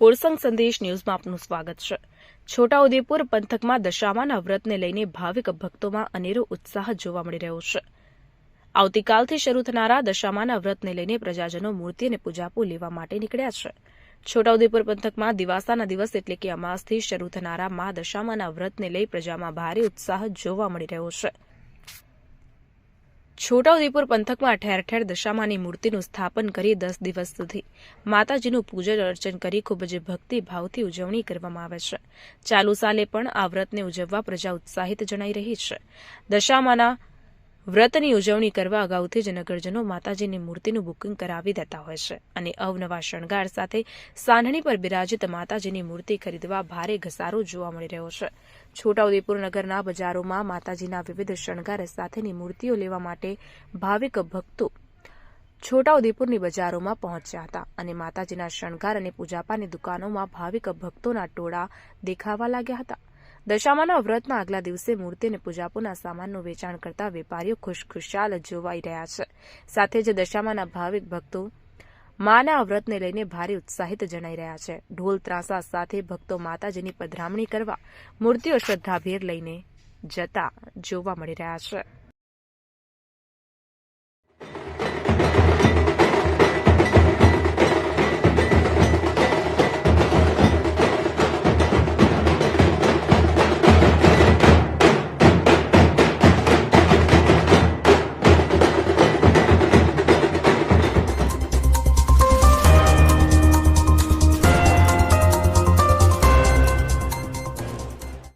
ઓળસંગ સંદેશ ન્યૂઝમાં આપનું સ્વાગત છે. છોટાઉદેપુર પંથકમાં દશામાના વ્રતને લઈને ભાવિક ભક્તોમાં અનેરો ઉત્સાહ જોવા મળી રહ્યો છે. આવતીકાલથી શરૂ થનારા દશામાના વ્રતને લઈને પ્રજાજનો મૂર્તિ અને પૂજાપો લેવા માટે નીકળ્યા છે. છોટાઉદેપુર પંથકમાં દિવાસાના દિવસ એટલે કે અમાસથી શરૂ થનારા મા દશામાના વ્રતને લઈ પ્રજામાં ભારે ઉત્સાહ જોવા મળી રહ્યો છે. છોટાઉદેપુર પંથકમાં ઠેર ઠેર દશામાની મૂર્તિનું સ્થાપન કરી દસ દિવસ સુધી. માતાજીનું પૂજન અર્ચન કરી ખૂબ જ ભક્તિભાવથી ઉજવણી કરવામાં આવે છે. ચાલુ સાલે પણ આ વ્રતને ઉજવવા પ્રજા ઉત્સાહિત જણાઈ રહી છે. દશામાના વ્રતની ઉજવણી કરવા અગાઉથી જ નગરજનો માતાજીની મૂર્તિનું બુકિંગ કરાવી દેતા હોય છે અને અવનવા શણગાર સાથે સાંઢણી પર બિરાજિત માતાજીની મૂર્તિ ખરીદવા ભારે ઘસારો જોવા મળી રહ્યો છે. છોટાઉદેપુર નગરના બજારોમાં માતાજીના વિવિધ શણગાર સાથેની મૂર્તિઓ લેવા માટે ભાવિક ભક્તો છોટાઉદેપુરની બજારોમાં પહોંચ્યા હતા અને માતાજીના શણગાર અને પૂજાપાની દુકાનોમાં ભાવિક ભક્તોના ટોળા દેખાવા લાગ્યા હતા. દશામાના વ્રતના આગલા દિવસે મૂર્તિ અને પૂજાપોના સામાનનું વેચાણ કરતા વેપારીઓ ખુશખુશાલ જોવાઈ રહ્યા છે. સાથે જ દશામાના ભાવિક ભક્તો માના વ્રતને લઈને ભારે ઉત્સાહિત જણાઈ રહ્યા છે. ઢોલ ત્રાસા સાથે ભક્તો માતાજીની પધરામણી કરવા મૂર્તિઓ શ્રદ્ધાભેર લઈને જતા જોવા મળી રહ્યા છે.